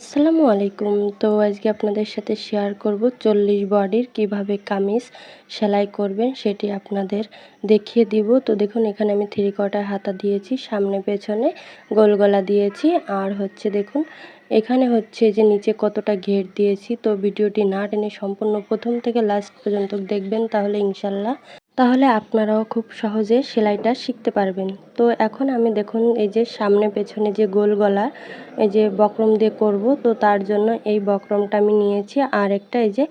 আসসালামু আলাইকুম। তো আজকে আপনাদের সাথে শেয়ার করব চল্লিশ বডির কীভাবে কামিজ সেলাই করবেন সেটি আপনাদের দেখিয়ে দিব। তো দেখুন, এখানে আমি থ্রি কোয়ার্টার হাতা দিয়েছি, সামনে পেছনে গোল গলা দিয়েছি। আর হচ্ছে দেখুন, এখানে হচ্ছে যে নিচে কতটা ঘের দিয়েছি। তো ভিডিওটি না টেনে সম্পূর্ণ প্রথম থেকে লাস্ট পর্যন্ত দেখবেন, তাহলে ইনশাল্লাহ তাহলে আপনারাও খুব সহজে সেলাইটা শিখতে পারবেন। তো এখন আমি দেখুন, এই যে সামনে পেছনে যে গোল গলা, এই যে বক্রম দিয়ে করব, তো তার জন্য এই বক্রমটা আমি নিয়েছি। আর একটা এই যে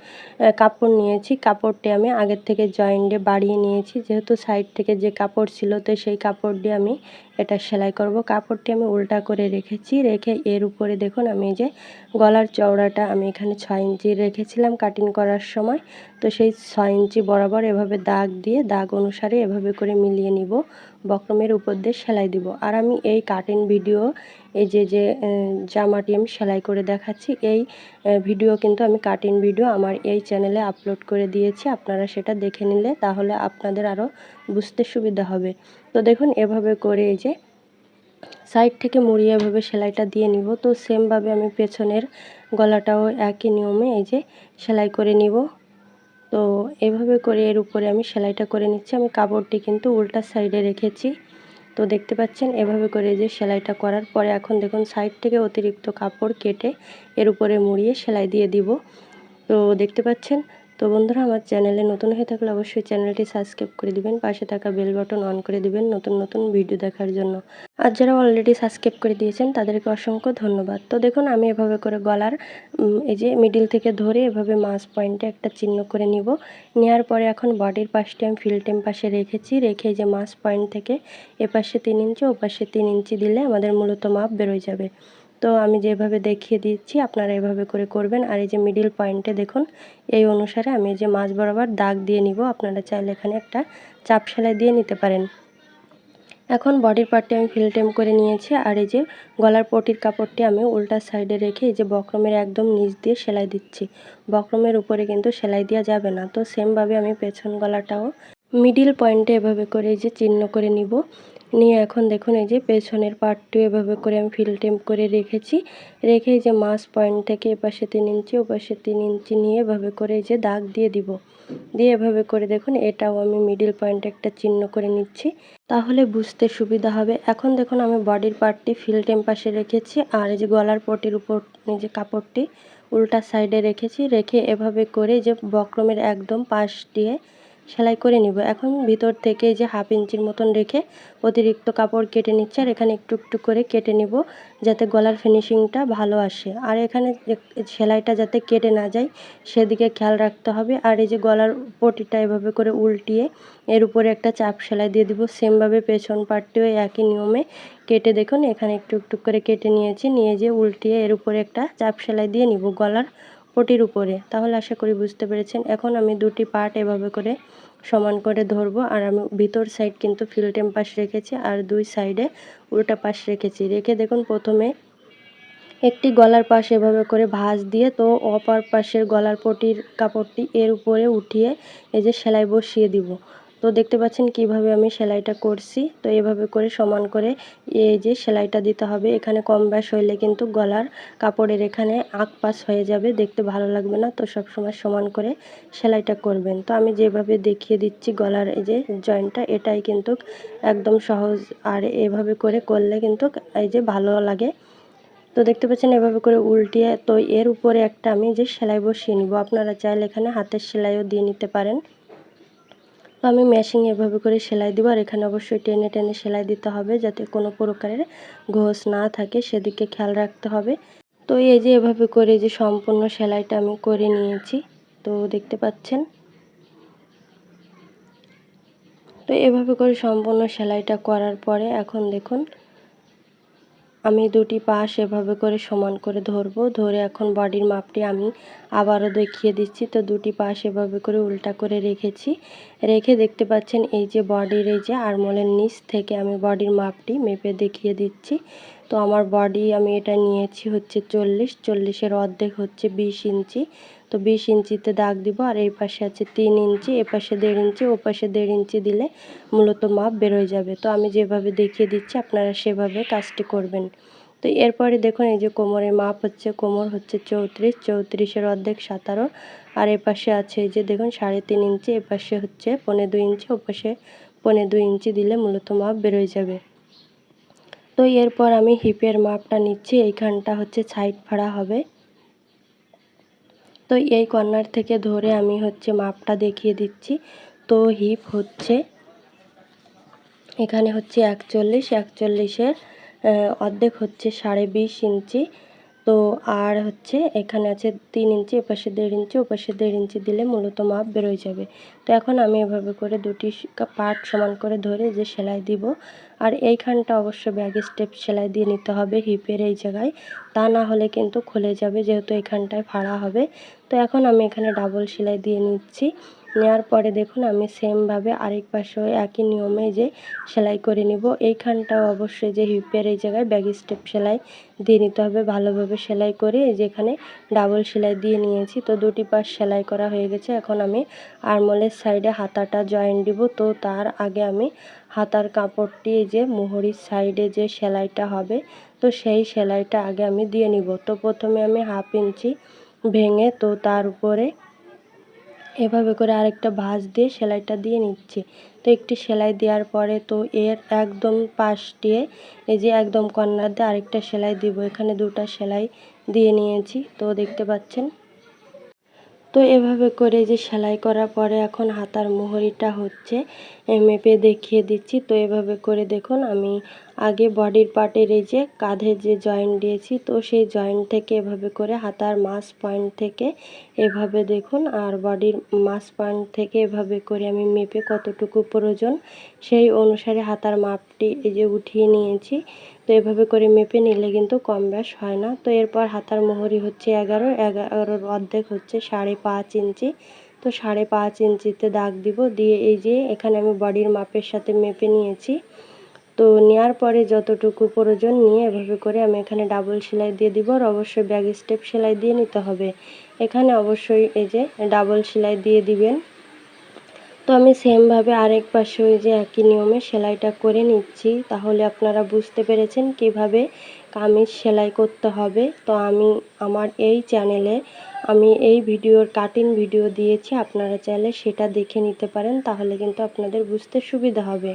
কাপড় নিয়েছি। কাপড়টি আমি আগের থেকে জয়েন্টে বাড়িয়ে নিয়েছি। যেহেতু সাইড থেকে যে কাপড় ছিল, তো সেই কাপড় দিয়ে আমি এটা সেলাই করব। কাপড়টি আমি উল্টা করে রেখেছি। রেখে এর উপরে দেখুন আমি যে গলার চওড়াটা আমি এখানে ছয় ইঞ্চি রেখেছিলাম কাটিং করার সময়। তো সেই ছয় ইঞ্চি বরাবর এভাবে দাগ দিয়ে, দাগ অনুসারে এভাবে করে মিলিয়ে নিব। বক্রমের উপর দিয়ে সেলাই দিব। আর আমি এই কাটিং ভিডিও এই যে যে জামাটি আমি সেলাই করে দেখাচ্ছি, এই ভিডিও কিন্তু আমি কাটিং ভিডিও আমার এই চ্যানেলে আপলোড করে দিয়েছি। আপনারা সেটা দেখে নিলে তাহলে আপনাদের আরও বুঝতে সুবিধা হবে। তো দেখুন, এভাবে করে এই যে সাইড থেকে মুড়িয়ে এভাবে সেলাইটা দিয়ে নিব। তো সেমভাবে আমি পেছনের গলাটাও একই নিয়মে এই যে, সেলাই করে নিব। তো এভাবে করে এর উপরে আমি সেলাইটা করে নিচ্ছি। আমি কাপড়টি কিন্তু উল্টা সাইডে রেখেছি। তো দেখতে পাচ্ছেন, এভাবে করে যে সেলাইটা করার পরে এখন দেখুন সাইড থেকে অতিরিক্ত কাপড় কেটে এর উপরে মুড়িয়ে সেলাই দিয়ে দিব। তো দেখতে পাচ্ছেন তো বন্ধুরা, আমার চ্যানেলে নতুন হয়ে থাকলে অবশ্যই চ্যানেলটি সাবস্ক্রাইব করে দিবেন, পাশে থাকা বেল বাটন অন করে দিবেন নতুন নতুন ভিডিও দেখার জন্য। আর যারা অলরেডি সাবস্ক্রাইব করে দিয়েছেন, তাদেরকে অসংখ্য ধন্যবাদ। তো দেখুন, আমি এভাবে করে গলার এই যে মিডিল থেকে ধরে এভাবে মাস পয়েন্টে একটা চিহ্ন করে নিব। নেওয়ার পরে এখন বডির পাশটি আমি ফিল্টেম পাশে রেখেছি, রেখে যে মাস পয়েন্ট থেকে এপাশে তিন ইঞ্চি ওপাশে তিন ইঞ্চি দিলে আমাদের মূলত মাপ বেরোয় যাবে। তো আমি যেভাবে দেখিয়ে দিচ্ছি, আপনারা এভাবে করে করবেন। আর এই যে মিডিল পয়েন্টে দেখুন, এই অনুসারে আমি যে মাছ বরাবর দাগ দিয়ে নিব। আপনারা চাইলে এখানে একটা চাপ সেলাই দিয়ে নিতে পারেন। এখন বডির পার্টটি আমি ফিলটেম করে নিয়েছি। আর এই যে গলার পটির কাপড়টি আমি উল্টা সাইডে রেখে এই যে বক্রমের একদম নিচ দিয়ে সেলাই দিচ্ছি। বক্রমের উপরে কিন্তু সেলাই দেওয়া যাবে না। তো সেমভাবে আমি পেছন গলাটাও মিডিল পয়েন্টে এভাবে করে এই যে চিহ্ন করে নিব। নিয়ে এখন দেখুন এই যে পেছনের পার্টটি এভাবে করে আমি ফিল টেম্প করে রেখেছি। রেখে যে মাছ পয়েন্ট থেকে এপাশে তিন ইঞ্চি, ওপাশে তিন ইঞ্চি নিয়ে এভাবে করে এই যে দাগ দিয়ে দিব। দিয়ে এভাবে করে দেখুন, এটাও আমি মিডিল পয়েন্টে একটা চিহ্ন করে নিচ্ছি। তাহলে বুঝতে সুবিধা হবে। এখন দেখুন আমি বডির পার্টটি ফিল টেম পাশে রেখেছি আর এই যে গলার পটির উপর যে কাপড়টি উল্টা সাইডে রেখেছি। রেখে এভাবে করে যে বক্রমের একদম পাশ দিয়ে সেলাই করে নিব। এখন ভিতর থেকে যে হাফ ইঞ্চির মতন রেখে অতিরিক্ত কাপড় কেটে নিচ্ছে, আর এখানে একটু একটু করে কেটে নিব যাতে গলার ফিনিশিংটা ভালো আসে। আর এখানে সেলাইটা যাতে কেটে না যায়, সেদিকে খেয়াল রাখতে হবে। আর এই যে গলার পটিটা এভাবে করে উল্টিয়ে এর উপরে একটা চাপ সেলাই দিয়ে দিব। সেমভাবে পেছন পাটটিও একই নিয়মে কেটে দেখুন, এখানে একটু একটু করে কেটে নিয়েছি। নিয়ে যে উল্টিয়ে এর উপরে একটা চাপ সেলাই দিয়ে নিব গলার পটির উপরে। তাহলে আশা করি বুঝতে পেরেছেন। এখন আমি দুটি পার্ট এভাবে করে সমান করে ধরবো। আর আমি ভিতর সাইড কিন্তু ফিল্টেম পাশ রেখেছি আর দুই সাইডে উল্টা পাশ রেখেছি। রেখে দেখুন প্রথমে একটি গলার পাশ এভাবে করে ভাঁজ দিয়ে তো অপার পাশের গলার পটির কাপড়টি এর উপরে উঠিয়ে এই যে সেলাই বসিয়ে দিব। তো দেখতে পাচ্ছেন কীভাবে আমি সেলাইটা করছি। তো এভাবে করে সমান করে এই যে সেলাইটা দিতে হবে। এখানে কম ব্যাস হইলে কিন্তু গলার কাপড়ের এখানে আঁক পাস হয়ে যাবে। দেখতে ভালো লাগবে না, তো সব সময় সমান করে সেলাইটা করবেন। তো আমি যেভাবে দেখিয়ে দিচ্ছি গলার এই যে জয়েন্টটা, এটাই কিন্তু একদম সহজ। আর এভাবে করে করলে কিন্তু এই যে ভালো লাগে। তো দেখতে পাচ্ছেন এভাবে করে উল্টিয়ে, তো এর উপরে একটা আমি যে সেলাই বসিয়ে নিব। আপনারা চাইলে এখানে হাতের সেলাইও দিয়ে নিতে পারেন। তো আমি মেশিন এভাবে করে সেলাই দিব আর এখানে অবশ্যই টেনে টেনে সেলাই দিতে হবে যাতে কোনো প্রকারের ঘোষ না থাকে, সেদিকে খেয়াল রাখতে হবে। তো এই যে এভাবে করে যে সম্পূর্ণ সেলাইটা আমি করে নিয়েছি, তো দেখতে পাচ্ছেন। তো এভাবে করে সম্পূর্ণ সেলাইটা করার পরে এখন দেখুন, আমি দুটি পাশ এভাবে করে সমান করে ধরবো। ধরে এখন বডির মাপটি আমি আবারও দেখিয়ে দিচ্ছি। তো দুটি পাশ এভাবে করে উল্টা করে রেখেছি। রেখে দেখতে পাচ্ছেন এই যে বডির এই যে আরমোলের নিচ থেকে আমি বডির মাপটি মেপে দেখিয়ে দিচ্ছি। তো আমার বডি আমি এটা নিয়েছি হচ্ছে চল্লিশ। চল্লিশের অর্ধেক হচ্ছে বিশ ইঞ্চি। তো বিশ ইঞ্চিতে দাগ দিব আর এই পাশে আছে তিন ইঞ্চি। এ পাশে দেড় ইঞ্চি, ও পাশে দেড় ইঞ্চি দিলে মূলত মাপ বেরোয় যাবে। তো আমি যেভাবে দেখিয়ে দিচ্ছি, আপনারা সেভাবে কাজটি করবেন। তো এরপরে দেখুন, এই যে কোমরের মাপ হচ্ছে, কোমর হচ্ছে চৌত্রিশ, চৌত্রিশের অর্ধেক সতেরো। আর এপাশে আছে এই যে দেখুন, সাড়ে তিন ইঞ্চি এপাশে হচ্ছে পনে দুই ইঞ্চি ওপাশে পনে দুই ইঞ্চি দিলে মূলত মাপ বেরোয় যাবে। তো এরপর আমি হিপের মাপটা নিচ্ছি, এইখানটা হচ্ছে সাইড ফাড়া হবে। তো এই কর্নার থেকে ধরে আমি হচ্ছে মাপটা দেখিয়ে দিচ্ছি। তো হিপ হচ্ছে, এখানে হচ্ছে একচল্লিশ, একচল্লিশের অর্ধেক হচ্ছে সাড়ে বিশ ইঞ্চি। তো আর হচ্ছে এখানে আছে তিন ইঞ্চি, এপাশে দেড় ইঞ্চি, ওপাশে দেড় ইঞ্চি দিলে মূলত মাপ বেরোয় যাবে। তো এখন আমি এভাবে করে দুটি পার্ট সমান করে ধরে যে সেলাই দিব। আর এইখানটা অবশ্য ব্যাগ স্টেপ সেলাই দিয়ে নিতে হবে হিপের এই জায়গায়। তা না হলে কিন্তু খুলে যাবে যেহেতু এখানটায় ফাড়া হবে। তো এখন আমি এখানে ডাবল সেলাই দিয়ে নিচ্ছি। নেওয়ার পরে দেখুন আমি সেমভাবে আরেক পাশেও একই নিয়মে যে সেলাই করে নিব। এইখানটাও অবশ্যই যে হিপের এই জায়গায় ব্যাগ স্টেপ সেলাই দিয়ে নিতে হবে ভালোভাবে সেলাই করে এই যে ডাবল সেলাই দিয়ে নিয়েছি। তো দুটি পাশ সেলাই করা হয়ে গেছে। এখন আমি আরমোলের সাইডে হাতাটা জয়েন দিব। তো তার আগে আমি হাতার কাপড়টি যে মোহরির সাইডে যে সেলাইটা হবে, তো সেই সেলাইটা আগে আমি দিয়ে নিব। তো প্রথমে আমি হাফ ইঞ্চি ভেঙে তো তার উপরে এভাবে করে আরেকটা ভাঁজ দিয়ে সেলাইটা দিয়ে নিচ্ছি। তো একটি সেলাই দেওয়ার পরে তো এর একদম পাশ দিয়ে এই যে একদম কর্নার দিয়ে আরেকটা সেলাই দিব। এখানে দুটা সেলাই দিয়ে নিয়েছি। তো দেখতে পাচ্ছেন তো এভাবে করে যে সেলাই করার পরে এখন হাতার মোহরিটা হচ্ছে মেপে দেখিয়ে দিচ্ছি। তো এভাবে করে দেখুন, আমি আগে বডির পার্টের এই যে কাঁধে যে জয়েন্ট দিয়েছি, তো সেই জয়েন্ট থেকে এভাবে করে হাতার মাস পয়েন্ট থেকে এভাবে দেখুন, আর বডির মাস পয়েন্ট থেকে এভাবে করে আমি মেপে কতটুকু প্রয়োজন সেই অনুসারে হাতার মাপটি এই যে উঠিয়ে নিয়েছি। তো এভাবে করে মেপে নিলে কিন্তু কম ব্যাস হয় না। তো এরপর হাতার মোহরি হচ্ছে এগারো, এগারোর অর্ধেক হচ্ছে সাড়ে পাঁচ ইঞ্চি। তো সাড়ে পাঁচ ইঞ্চিতে দাগ দিব, দিয়ে এই যে এখানে আমি বডির মাপের সাথে মেপে নিয়েছি। তো নেওয়ার পরে যতটুকু প্রয়োজন নিয়ে এভাবে করে আমি এখানে ডাবল সেলাই দিয়ে দিব আর অবশ্যই ব্যাগ স্টেপ সেলাই দিয়ে নিতে হবে। এখানে অবশ্যই এই যে ডাবল সেলাই দিয়ে দিবেন। তো আমি সেমভাবে আরেক পাশে ওই যে একই নিয়মে সেলাইটা করে নিচ্ছি। তাহলে আপনারা বুঝতে পেরেছেন কীভাবে কামিজ সেলাই করতে হবে। তো আমি আমার এই চ্যানেলে আমি এই ভিডিওর কাটিং ভিডিও দিয়েছি। আপনারা চাইলে সেটা দেখে নিতে পারেন। তাহলে কিন্তু আপনাদের বুঝতে সুবিধা হবে।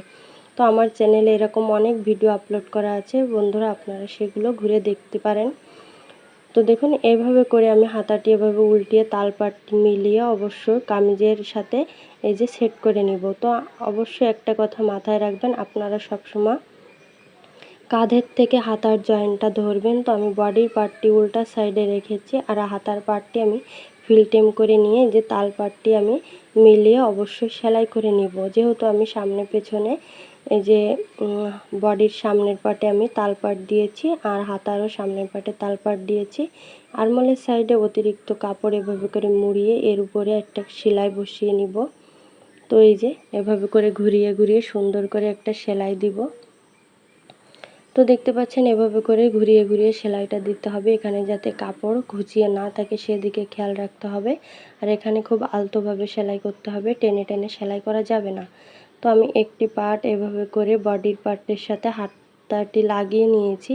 তো আমার চ্যানেলে এরকম অনেক ভিডিও আপলোড করা আছে, বন্ধুরা আপনারা সেগুলো ঘুরে দেখতে পারেন। তো দেখুন, এভাবে করে আমি হাতাটি এভাবে উল্টিয়ে তালপাটটি মিলিয়ে অবশ্যই কামিজের সাথে এই যে সেট করে নিব। তো অবশ্যই একটা কথা মাথায় রাখবেন, আপনারা সবসময় কাঁধের থেকে হাতার জয়েন্টটা ধরবেন। তো আমি বডির পার্টটি উল্টা সাইডে রেখেছি আর হাতার পার্টটি আমি ফিলটেম করে নিয়ে যে তাল পার্টটি আমি মিলিয়ে অবশ্যই সেলাই করে নিব। যেহেতু আমি সামনে পেছনে এই যে বডির সামনের পাটে আমি তালপাট দিয়েছি আর হাতারও সামনের পাটে তালপাট দিয়েছি। আরমোলের সাইডে অতিরিক্ত কাপড় এভাবে করে মুড়িয়ে এর উপরে একটা সেলাই বসিয়ে নিব। তো এই যে, এভাবে করে ঘুরিয়ে ঘুরিয়ে সুন্দর করে একটা সেলাই দিব। তো দেখতে পাচ্ছেন, এভাবে করে ঘুরিয়ে ঘুরিয়ে সেলাইটা দিতে হবে। এখানে যাতে কাপড় ঘুচিয়ে না থাকে, সেদিকে খেয়াল রাখতে হবে। আর এখানে খুব আলতোভাবে সেলাই করতে হবে। টেনে টেনে সেলাই করা যাবে না। তো আমি একটি পার্ট এভাবে করে বডির পার্টের সাথে হাতাটি লাগিয়ে নিয়েছি।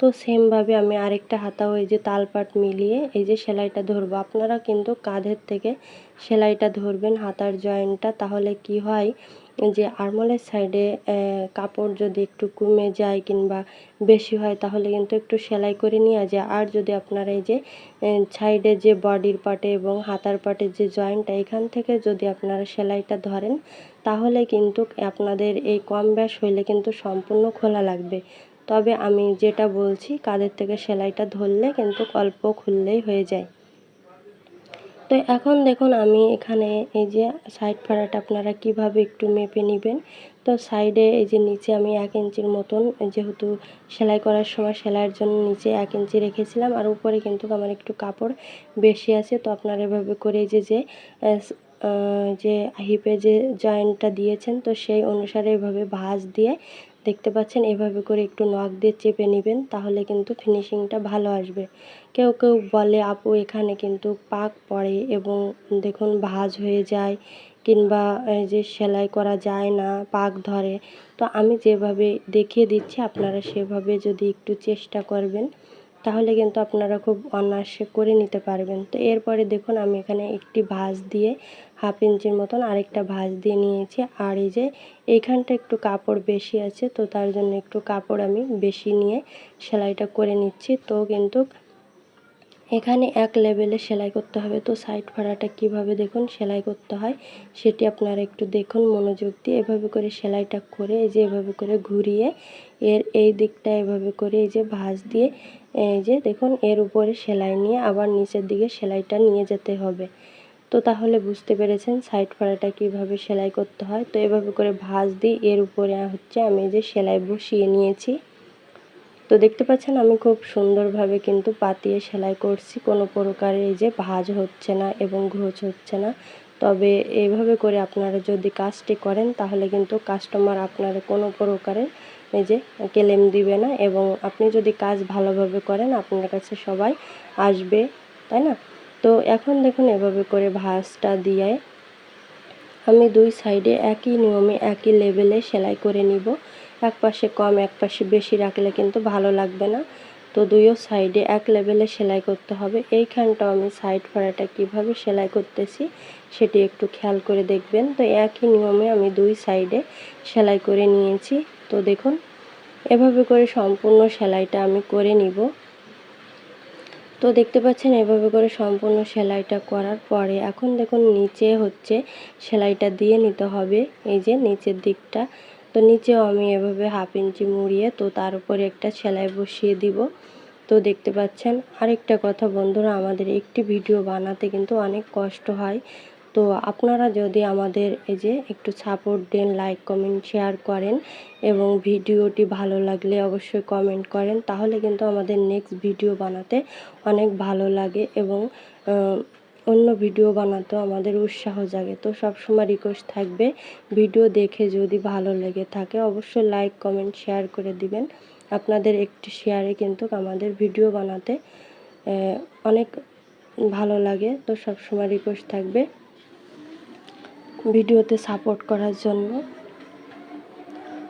তো সেমভাবে আমি আরেকটা হাতা ওই যে তাল পাট মিলিয়ে এই যে সেলাইটা ধরবো। আপনারা কিন্তু কাঁধের থেকে সেলাইটা ধরবেন হাতার জয়েন্টটা, তাহলে কি হয় যে আরমোলের সাইডে কাপড় যদি একটু কমে যায় কিংবা বেশি হয়, তাহলে কিন্তু একটু সেলাই করে নেওয়া যায়। আর যদি আপনারা এই যে সাইডে যে বডির পাটে এবং হাতার পাটের যে জয়েন্টটা, এখান থেকে যদি আপনারা সেলাইটা ধরেন তাহলে কিন্তু আপনাদের এই কম ব্যাস হইলে কিন্তু সম্পূর্ণ খোলা লাগবে। তবে আমি যেটা বলছি, কাদের থেকে সেলাইটা ধরলে কিন্তু অল্প খুললেই হয়ে যায়। তো এখন দেখুন, আমি এখানে এই যে সাইড ফাড়াটা আপনারা কীভাবে একটু মেপে নেবেন? তো সাইডে এই যে নিচে আমি এক ইঞ্চির মতন, যেহেতু সেলাই করার সময় সেলাইয়ের জন্য নিচে এক ইঞ্চি রেখেছিলাম, আর উপরে কিন্তু আমার একটু কাপড় বেশি আছে, তো আপনারা এভাবে করে যে যে যে হিপে যে জয়েন্টটা দিয়েছেন, তো সেই অনুসারে এভাবে ভাঁজ দিয়ে দেখতে পাচ্ছেন, এভাবে করে একটু নখ দিয়ে চেপে নেবেন, তাহলে কিন্তু ফিনিশিংটা ভালো আসবে। কেউ কেউ বলে, আপু, এখানে কিন্তু পাক পড়ে এবং দেখুন ভাঁজ হয়ে যায় কিংবা যে সেলাই করা যায় না, পাক ধরে। তো আমি যেভাবে দেখিয়ে দিচ্ছি, আপনারা সেভাবে যদি একটু চেষ্টা করবেন, তাহলে কিন্তু আপনারা খুব অনায়াসে করে নিতে পারবেন। তো এরপরে দেখুন, আমি এখানে একটি ভাঁজ দিয়ে হাফ ইঞ্চির মতন আরেকটা ভাঁজ দিয়ে নিয়েছি। আর এই যে এইখানটা একটু কাপড় বেশি আছে, তো তার জন্য একটু কাপড় আমি বেশি নিয়ে সেলাইটা করে নিচ্ছি। তো কিন্তু এখানে এক লেভেলে সেলাই করতে হবে। তো সাইড ফাড়াটা কীভাবে দেখুন, সেলাই করতে হয় সেটি আপনারা একটু দেখুন মনোযোগ দিয়ে। এভাবে করে সেলাইটা করে, এই যে এভাবে করে ঘুরিয়ে এর এই দিকটা এভাবে করে এই যে ভাঁজ দিয়ে, এই যে দেখুন এর উপরে সেলাই নিয়ে আবার নিচের দিকে সেলাইটা নিয়ে যেতে হবে। তো তাহলে বুঝতে পেরেছেন সাইড ফাড়াটা কীভাবে সেলাই করতে হয়। তো এভাবে করে ভাঁজ দিই এর উপরে হচ্ছে আমি যে সেলাই বসিয়ে নিয়েছি। তো দেখতে পাচ্ছেন আমি খুব সুন্দরভাবে কিন্তু পাতিয়ে সেলাই করছি। কোনো প্রকারের এই যে ভাঁজ হচ্ছে না এবং ঘোচ হচ্ছে না। তবে এইভাবে করে আপনারা যদি কাজটি করেন তাহলে কিন্তু কাস্টমার আপনার কোনো প্রকারের এই যে কেলেম দিবে না এবং আপনি যদি কাজ ভালোভাবে করেন আপনার কাছে সবাই আসবে, তাই না? তো এখন দেখুন এভাবে করে ভাঁজটা দিয়ে আমি দুই সাইডে একই নিয়মে, একই লেভেলে সেলাই করে নিব। এক পাশে কম, এক পাশে বেশি রাখলে কিন্তু ভালো লাগবে না। তো দুইও সাইডে এক লেভেলে সেলাই করতে হবে। এইখানটাও আমি সাইড ফাড়াটা কীভাবে সেলাই করতেছি সেটি একটু খেয়াল করে দেখবেন। তো একই নিয়মে আমি দুই সাইডে সেলাই করে নিয়েছি। তো দেখুন, এভাবে করে সম্পূর্ণ সেলাইটা আমি করে নিব। তো দেখতে পাচ্ছেন, এভাবে করে সম্পূর্ণ সেলাইটা করার পরে এখন দেখুন নিচে হচ্ছে সেলাইটা দিয়ে নিতে হবে, এই যে নিচের দিকটা। তো নিচেও আমি এভাবে হাফ ইঞ্চি মুড়িয়ে তো তার উপরে একটা সেলাই বসিয়ে দিব। তো দেখতে পাচ্ছেন, আরেকটা কথা বন্ধুরা, আমাদের একটি ভিডিও বানাতে কিন্তু অনেক কষ্ট হয়। তো আপনারা যদি আমাদের এই যে একটু সাপোর্ট দেন লাইক কমেন্ট শেয়ার করেন এবং ভিডিওটি ভালো লাগলে অবশ্যই কমেন্ট করেন, তাহলে কিন্তু আমাদের নেক্সট ভিডিও বানাতে অনেক ভালো লাগে এবং অন্য ভিডিও বানাতেও আমাদের উৎসাহ জাগে। তো সবসময় রিকোয়েস্ট থাকবে ভিডিও দেখে যদি ভালো লেগে থাকে অবশ্যই লাইক কমেন্ট শেয়ার করে দিবেন। আপনাদের একটি শেয়ারে কিন্তু আমাদের ভিডিও বানাতে অনেক ভালো লাগে, তো সবসময় রিকোয়েস্ট থাকবে। ভিডিওতে সাপোর্ট করার জন্য।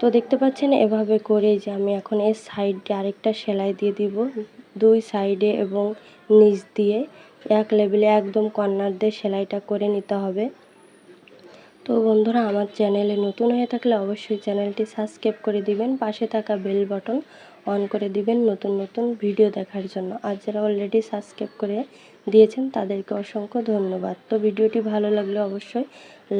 তো দেখতে পাচ্ছেন, এভাবে করে যে আমি এখন এর সাইডে আরেকটা সেলাই দিয়ে দিব। দুই সাইডে এবং নিচ দিয়ে এক লেভেলে একদম কর্নার দিয়ে সেলাইটা করে নিতে হবে। তো বন্ধুরা, আমার চ্যানেলে নতুন হয়ে থাকলে অবশ্যই চ্যানেলটি সাবস্ক্রাইব করে দিবেন, পাশে থাকা বেল বাটন অন করে দিবেন নতুন নতুন ভিডিও দেখার জন্য। আর যারা অলরেডি সাবস্ক্রাইব করে দিয়েছেন, তাদেরকে অসংখ্য ধন্যবাদ। তো ভিডিওটি ভালো লাগলে অবশ্যই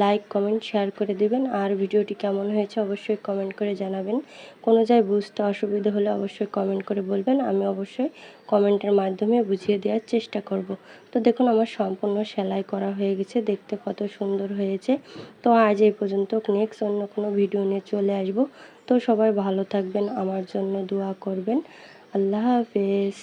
লাইক কমেন্ট শেয়ার করে দিবেন। আর ভিডিওটি কেমন হয়েছে অবশ্যই কমেন্ট করে জানাবেন। কোনো জায়গায় বুঝতে অসুবিধা হলে অবশ্যই কমেন্ট করে বলবেন। আমি অবশ্যই কমেন্টের মাধ্যমে বুঝিয়ে দেওয়ার চেষ্টা করব। তো দেখুন, আমার সম্পূর্ণ সেলাই করা হয়ে গেছে। দেখতে কত সুন্দর হয়েছে। তো আজ এই পর্যন্ত নেক্সট অন্য কোনো ভিডিও নিয়ে চলে আসব। তো সবাই ভালো থাকবেন, আমার জন্য দোয়া করবেন। আল্লাহ হাফেজ।